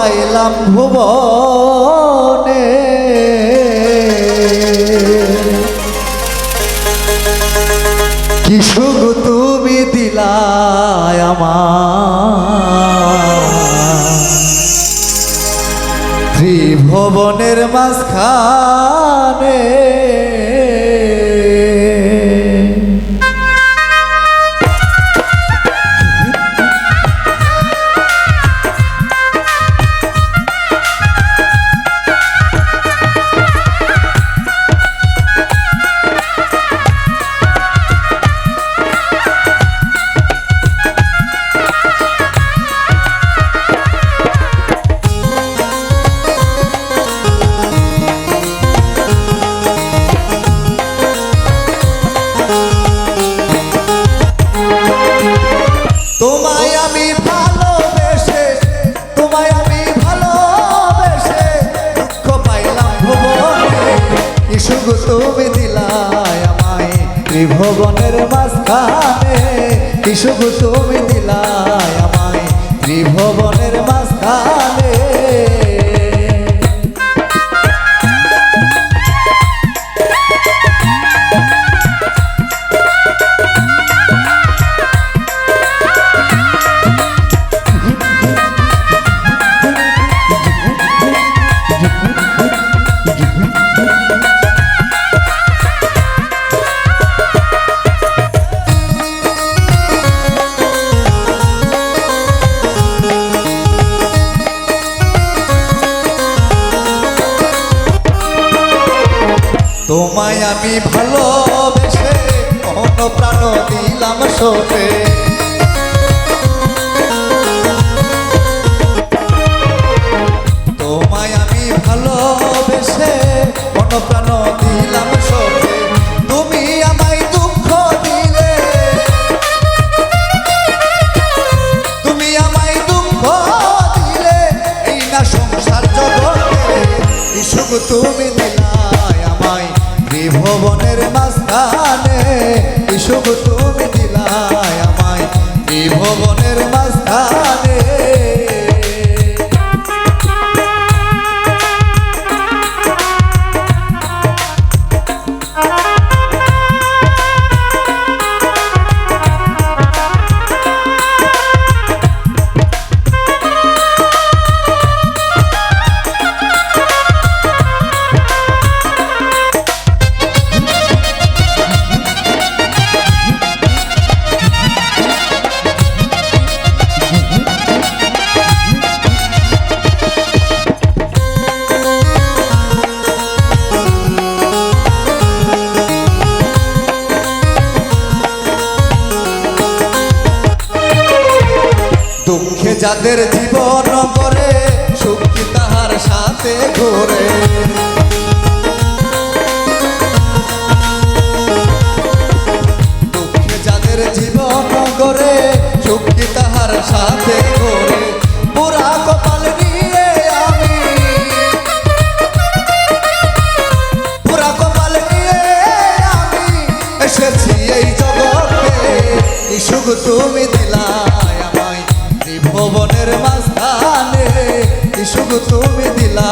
পাইলাম ভুবনে। কি সুখ তুমি দিলায় আমার। ত্রিভুবনের মাঝখানে তুমি দিলায় আমায়। ত্রিভুবনের মাঝখানে কি শুভ তুমি দিলায় আমায়। ত্রিভুবনের মাঝখানে তোমায় আমি ভালোবেসে অন্য প্রাণ দিলাম সোপে তোমায় আমি ভালোবেসে অন্য প্রাণ দিলাম সোপে তুমি আমায় দুঃখ দিলে। তুমি আমায় দুঃখ দিলে। এই না সংসার জগতে কি সুখ তুমি আমায় ত্রিভুবনের মাঝখানে সুখ তুমি দিলায় আমায়। ত্রিভুবনের মাঝখানে যাদের জীবন করে সুখী তাহার সাথে ঘোরে। যাদের জীবন করে সুখী তাহার সাথে ঘোরে। এসেছি এই তুমি ত্রিভুবনের মাঝখানে শুধু তুমি দিলা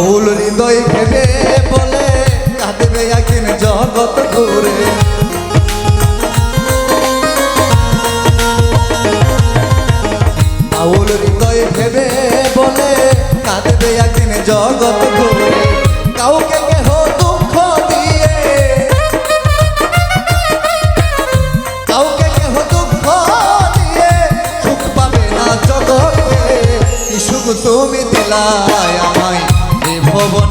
বাউল হৃদয় ভেবে বলে, কাঁদবে একদিন জগত ঘুরে বাউল হৃদয় ভেবে বলে, কাঁদবে একদিন জগত ঘুরে কাউকে কেহ দুঃখ দিয়ে, কাউকে কেহ দুঃখ দিয়ে, সুখ পাবে না জগতে। সুখ তুমি দিলায় আমায়? দিলাই